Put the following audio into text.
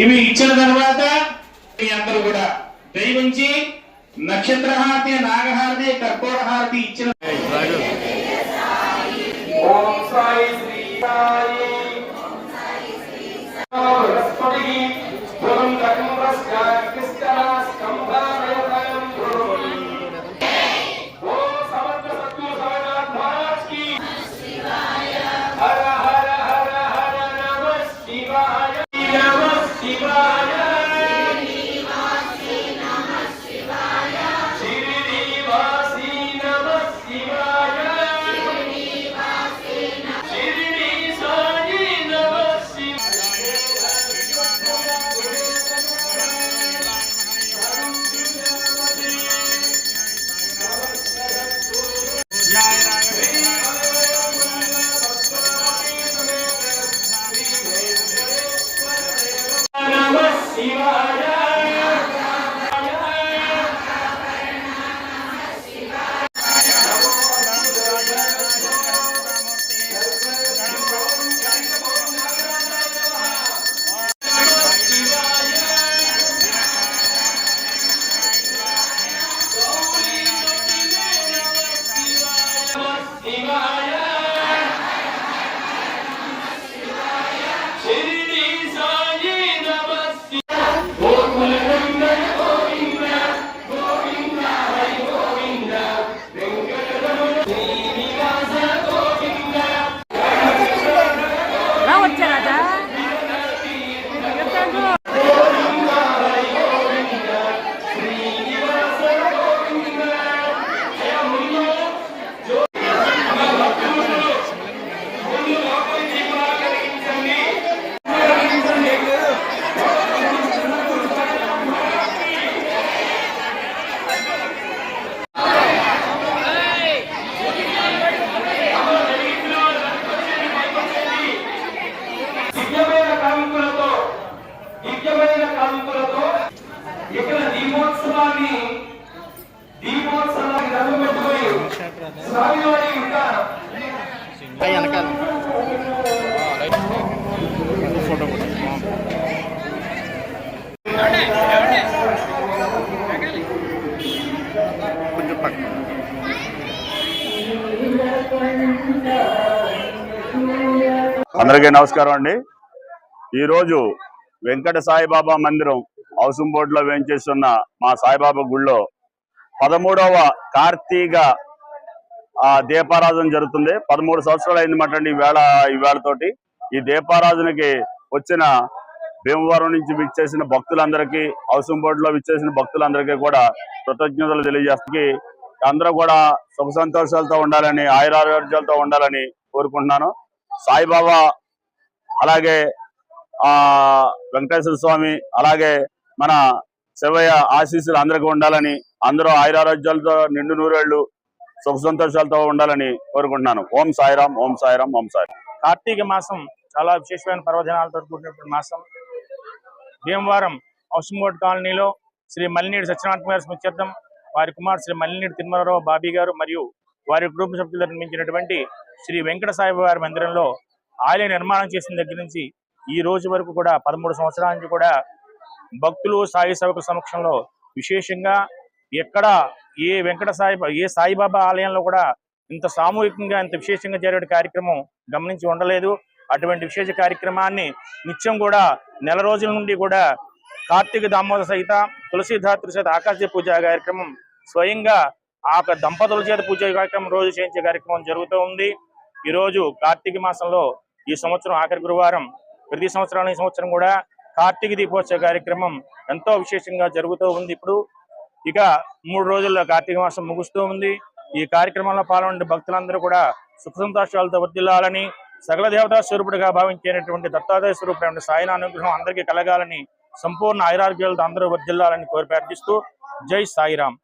ఇవి ఇచ్చిన తర్వాత మీ అందరూ కూడా దయవుంచి నక్షత్రహారతి నాగహారతి కర్పూరహారతి ఇచ్చిన ఇక్కడ దీపోత్సవాన్ని దీపోత్సవాన్ని పెట్టుకొని స్వామివారి ఇంకా అందరికీ నమస్కారం అండి. ఈరోజు వెంకట సాయిబాబా మందిరం హౌసింగ్ బోర్డులో వేయించేస్తున్న మా సాయిబాబా గుళ్ళో పదమూడవ కార్తీక ఆ దీపారాధన జరుగుతుంది. పదమూడు సంవత్సరాలు అయిందన్నమాట అండి ఈవేళ ఈవేళతోటి ఈ దీపారాధనకి వచ్చిన భీమవరం నుంచి విచ్చేసిన భక్తులందరికీ హౌసింగ్ బోర్డులో విచ్చేసిన భక్తులందరికీ కూడా కృతజ్ఞతలు తెలియజేస్తుంది అందరూ కూడా సుఖ సంతోషాలతో ఉండాలని ఆయురారోగ్యాలతో ఉండాలని కోరుకుంటున్నాను. సాయిబాబా అలాగే ఆ వెంకటేశ్వర స్వామి అలాగే మన శివయ్య ఆశీస్సులు అందరికీ ఉండాలని అందరూ ఆయురారోగ్యాలతో నిండు నూరేళ్ళు సుఖ సంతోషాలతో ఉండాలని కోరుకుంటున్నాను. ఓం సాయిరాం ఓం సాయిరాం ఓం సాయిరాం కార్తీక మాసం చాలా విశేషమైన పర్వదినాలతో కూడినటువంటి మాసం. భీమవరం హౌసింగ్ కాలనీలో శ్రీ మల్లినీడి సత్యనారాయణ గారి స్మృత్యర్థం వారి కుమార్ శ్రీ మల్లినీడి తిరుమలరావు బాబీ గారు మరియు వారి కుటుంబ సభ్యులు నిర్మించినటువంటి శ్రీ వెంకట సాయిబాబా మందిరంలో ఆలయ నిర్మాణం చేసిన దగ్గర నుంచి ఈ రోజు వరకు కూడా పదమూడు సంవత్సరాల నుంచి కూడా భక్తులు సాయి సేవకుల సమక్షంలో విశేషంగా ఎక్కడ ఏ వెంకట సాయి ఏ సాయిబాబా ఆలయంలో కూడా ఇంత సామూహికంగా ఇంత విశేషంగా జరిగే కార్యక్రమం గమనించి ఉండలేదు. అటువంటి విశేష కార్యక్రమాన్ని నిత్యం కూడా నెల రోజుల నుండి కూడా కార్తీక దామోదర సహిత తులసీధాత్రి సహిత ఆకాశ పూజ కార్యక్రమం స్వయంగా ఆ యొక్క దంపతుల చేత పూజ కార్యక్రమం రోజు చేయించే కార్యక్రమం జరుగుతూ ఉంది. ఈ రోజు కార్తీక మాసంలో ఈ సంవత్సరం ఆఖరి గురువారం ప్రతి సంవత్సరాలు ఈ సంవత్సరం కూడా కార్తీక దీపోత్సవ కార్యక్రమం ఎంతో విశేషంగా జరుగుతూ ఉంది ఇప్పుడు. ఇక మూడు రోజుల్లో కార్తీక మాసం ముగుస్తూ ఉంది. ఈ కార్యక్రమంలో పాల్గొనే భక్తులందరూ కూడా సుఖ సంతోషాలతో వర్దిల్లాలని సకల దేవతా స్వరూపుడిగా భావించేటటువంటి దత్తాత్రేయ స్వరూపుడు సాయిన అనుగ్రహం అందరికీ కలగాలని సంపూర్ణ ఐరారోగ్యాలతో అందరూ వర్దిల్లాలని కోరి ప్రార్థిస్తూ జై సాయిరాం